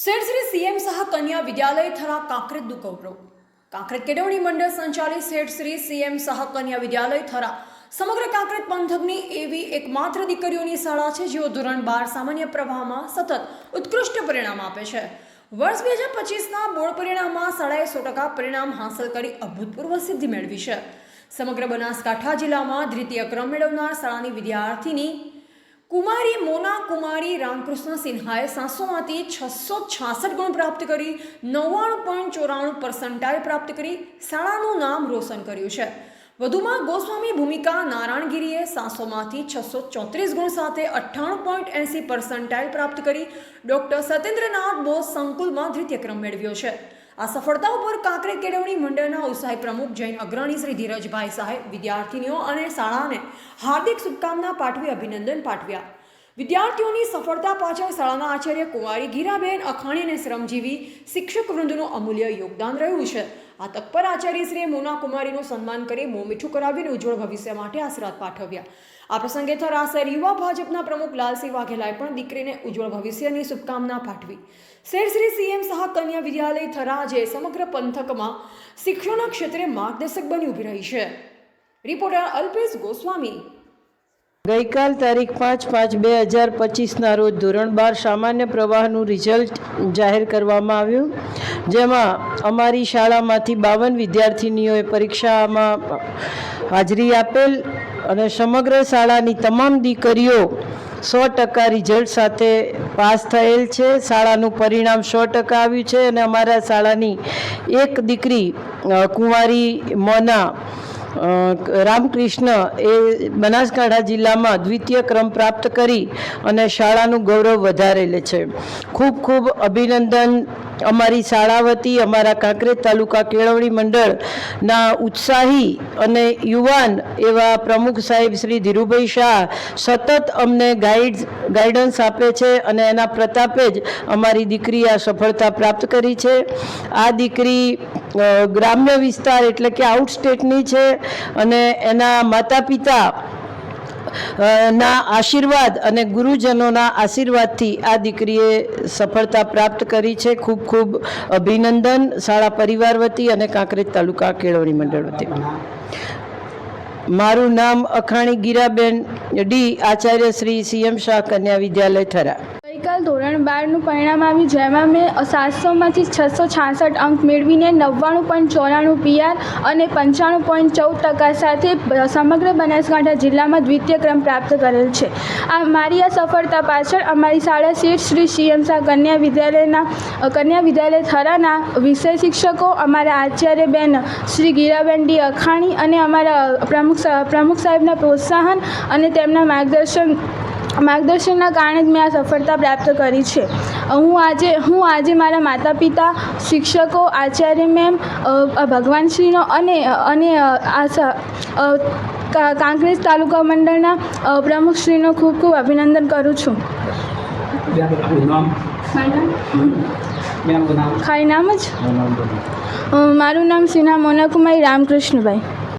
સેઠ Shri CM સહ કન્યા વિદ્યાલય થરા કાંકરેજનું ગૌરવ કાંકરેજ કેળવણી મંડળ સંચાલિત શેઠ શ્રી સીએમ સહ કન્યા વિદ્યાલય થરા સમગ્ર કાંકરેજ પંથકની એવી એકમાત્ર દીકરીઓની શાળા છે જેઓ ધોરણ બાર સામાન્ય પ્રવાહમાં સતત ઉત્કૃષ્ટ પરિણામ આપે છે. વર્ષ બે હજાર પચીસના બોર્ડ પરિણામમાં શાળાએ સો ટકા પરિણામ હાંસલ કરી અભૂતપૂર્વ સિદ્ધિ મેળવી છે. સમગ્ર બનાસકાંઠા જિલ્લામાં દ્વિતીય ક્રમ મેળવનાર શાળાની વિદ્યાર્થીની કુમારી મોના કુમારી રામકૃષ્ણ સિન્હાએ સાતસોમાંથી છસો છાસઠ ગુણ પ્રાપ્ત કરી, નવ્વાણું પોઈન્ટ ચોરાણું પર્સન્ટાઇલ પ્રાપ્ત કરી, શાળાનું નામ રોશન કર્યું છે. વધુમાં ગોસ્વામી ભૂમિકા નારાયણગીરીએ સાતસોમાંથી છસો ચોત્રીસ ગુણ સાથે અઠ્ઠાણું પોઈન્ટ એંસી પર્સન્ટાઇલ પ્રાપ્ત કરી, ડૉક્ટર સત્યેન્દ્રનાથ બોઝ સંકુલમાં દ્વિતીય ક્રમ મેળવ્યો છે. આ સફળતા ઉપર કાંકરે કેળવણી મંડળના ઉત્સાહી પ્રમુખ જૈન અગ્રણી શ્રી ધીરજભાઈ સાહેબ વિદ્યાર્થીનીઓ અને શાળાને હાર્દિક શુભકામના પાઠવી અભિનંદન પાઠવ્યા. વિદ્યાર્થીઓની સફળતા પાછળ શાળાના આચાર્ય કુંવારી ગીરાબેન અખાણી અને શ્રમજીવી શિક્ષક વૃંદનું અમૂલ્ય યોગદાન રહ્યું છે. આ તક પર આચાર્યશ્રીએ મોના કુમારીનું સન્માન કરી મોં મીઠું કરાવીને ઉજ્જવળ ભવિષ્ય માટે આશીર્વાદ પાઠવ્યા. આ પ્રસંગે થરાસર યુવા ભાજપના પ્રમુખ લાલસિંહ વાઘેલાએ પણ દીકરીને ઉજ્જવળ ભવિષ્યની શુભકામના પાઠવી. શેર શ્રી સીએમ સહ કન્યા વિદ્યાલય થરાજે સમગ્ર પંથકમાં શિક્ષણના ક્ષેત્રે માર્ગદર્શક બની ઊભી રહી છે. રિપોર્ટર અલ્પેશ ગોસ્વામી ગઈકાલ તારીખ પાંચ પાંચ બે હજાર પચીસના રોજ ધોરણ બાર સામાન્ય પ્રવાહનું રિઝલ્ટ જાહેર કરવામાં આવ્યું, જેમાં અમારી શાળામાંથી બાવન વિદ્યાર્થિનીઓએ પરીક્ષામાં હાજરી આપેલ અને સમગ્ર શાળાની તમામ દીકરીઓ સો ટકા રિઝલ્ટ સાથે પાસ થયેલ છે. શાળાનું પરિણામ સો ટકા આવ્યું છે અને અમારા શાળાની એક દીકરી કુંવારી મોના રામકૃષ્ણ એ બનાસકાંઠા જિલ્લામાં દ્વિતીય ક્રમ પ્રાપ્ત કરી અને શાળાનું ગૌરવ વધારેલ છે. ખૂબ ખૂબ અભિનંદન અમારી શાળા વતી અમારા કાંકરેજ તાલુકા કેળવણી મંડળના ઉત્સાહી અને યુવાન એવા પ્રમુખ સાહેબ શ્રી ધીરુભાઈ શાહ સતત અમને ગાઈડ ગાઈડન્સ આપે છે અને એના પ્રતાપે જ અમારી દીકરી આ સફળતા પ્રાપ્ત કરી છે. આ દીકરી ગ્રામ્ય વિસ્તાર એટલે કે આઉટ સ્ટેટની છે અને એના માતા પિતા ના આશીર્વાદ અને ગુરુજનોના આશીર્વાદથી આ દીકરીએ સફળતા પ્રાપ્ત કરી છે. ખૂબ ખૂબ અભિનંદન શાળા પરિવાર વતી અને કાંકરેજ તાલુકા કેળવણી મંડળ વતી. મારું નામ અખાણી ગીરાબેન ડી આચાર્ય શ્રી સીએમ શાહ કન્યા વિદ્યાલય થરા. ગઈકાલ ધોરણ બારનું પરિણામ આવ્યું, જેમાં મેં સાતસોમાંથી છસો છાસઠ અંક મેળવીને નવ્વાણું પોઈન્ટ ચોરાણું પીઆર અને પંચાણું પોઈન્ટ ચૌદ ટકા સાથે સમગ્ર બનાસકાંઠા જિલ્લામાં દ્વિતીય ક્રમ પ્રાપ્ત કરેલ છે. આ મારી આ સફળતા પાછળ અમારી શાળા શેઠ શ્રી સીએમ શાહ કન્યા વિદ્યાલયના, કન્યા વિદ્યાલય થરાના વિષય શિક્ષકો, અમારા આચાર્ય બેન શ્રી ગીરાબેન ડી અખાણી અને અમારા પ્રમુખ પ્રમુખ સાહેબના પ્રોત્સાહન અને તેમના માર્ગદર્શન માર્ગદર્શનના કારણે જ મેં આ સફળતા પ્રાપ્ત કરી છે. હું આજે હું આજે મારા માતા પિતા શિક્ષકો આચાર્ય મેમ ભગવાન શ્રીનો અને અને આ કાંકરેજ તાલુકા મંડળના પ્રમુખશ્રીનો ખૂબ ખૂબ અભિનંદન કરું છું. ખાલી નામ જ? મારું નામ સિન્હા મોનાકુમારી રામકૃષ્ણભાઈ.